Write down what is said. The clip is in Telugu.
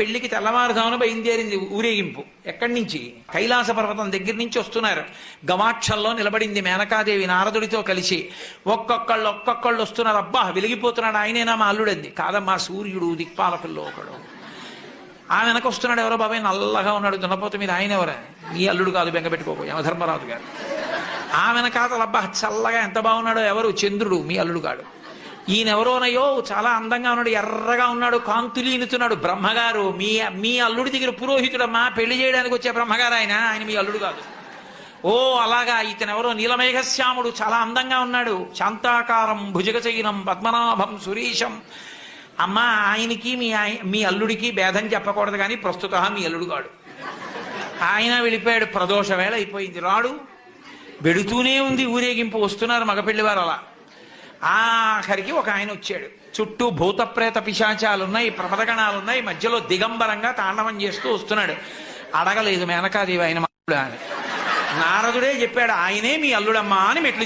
పెళ్ళికి తెల్లవారుజామున బయలుదేరింది ఊరేగింపు. ఎక్కడి నుంచి? కైలాస పర్వతం దగ్గర నుంచి వస్తున్నారు. గమాక్షంలో నిలబడింది మేనకాదేవి నారదుడితో కలిసి. ఒక్కొక్కళ్ళు ఒక్కొక్కళ్ళు వస్తున్నారు. అబ్బా వెలిగిపోతున్నాడు ఆయనేనా మా అల్లుడంది? కాదమ్మా సూర్యుడు దిక్పాలకుల్లో ఒకడు. ఆ వెనక వస్తున్నాడు ఎవరో బాబాయ్ నల్లగా ఉన్నాడు దున్నపోత మీద ఆయన ఎవరా? నీ అల్లుడు కాదు బెంగపెట్టుకోకు యమధర్మరాజు గారు. ఆ వెనకాతల అబ్బా చల్లగా ఎంత బాగున్నాడో ఎవరు? చంద్రుడు మీ అల్లుడు కాడు. ఈయన చాలా అందంగా ఉన్నాడు ఎర్రగా ఉన్నాడు కాంతులీనుతున్నాడు బ్రహ్మగారు మీ మీ అల్లుడి దగ్గర పురోహితుడమ్మా పెళ్ళి చేయడానికి వచ్చే బ్రహ్మగారు ఆయన. ఆయన మీ అల్లుడు కాదు. ఓ అలాగా ఇతనెవరో? నీలమేఘశ్యాముడు చాలా అందంగా ఉన్నాడు. శాంతాకారం భుజగచైనం పద్మనాభం సురీషం అమ్మ ఆయనకి మీ మీ అల్లుడికి భేదం చెప్పకూడదు కానీ ప్రస్తుత మీ అల్లుడు కాడు. ఆయన వెళ్ళిపోయాడు. ప్రదోష వేళ అయిపోయింది. రాడు. పెడుతూనే ఉంది ఊరేగింపు. వస్తున్నారు మగపెళ్ళివారు అలా. ఆఖరికి ఒక ఆయన వచ్చాడు. చుట్టూ భూతప్రేత పిశాచాలున్నాయి ప్రమదగణాలున్నాయి మధ్యలో దిగంబరంగా తాండవం చేస్తూ వస్తున్నాడు. అడగలేదు మేనకాదేవి ఆయన మా నారదుడే చెప్పాడు ఆయనే మీ అల్లుడమ్మా అని మెట్లు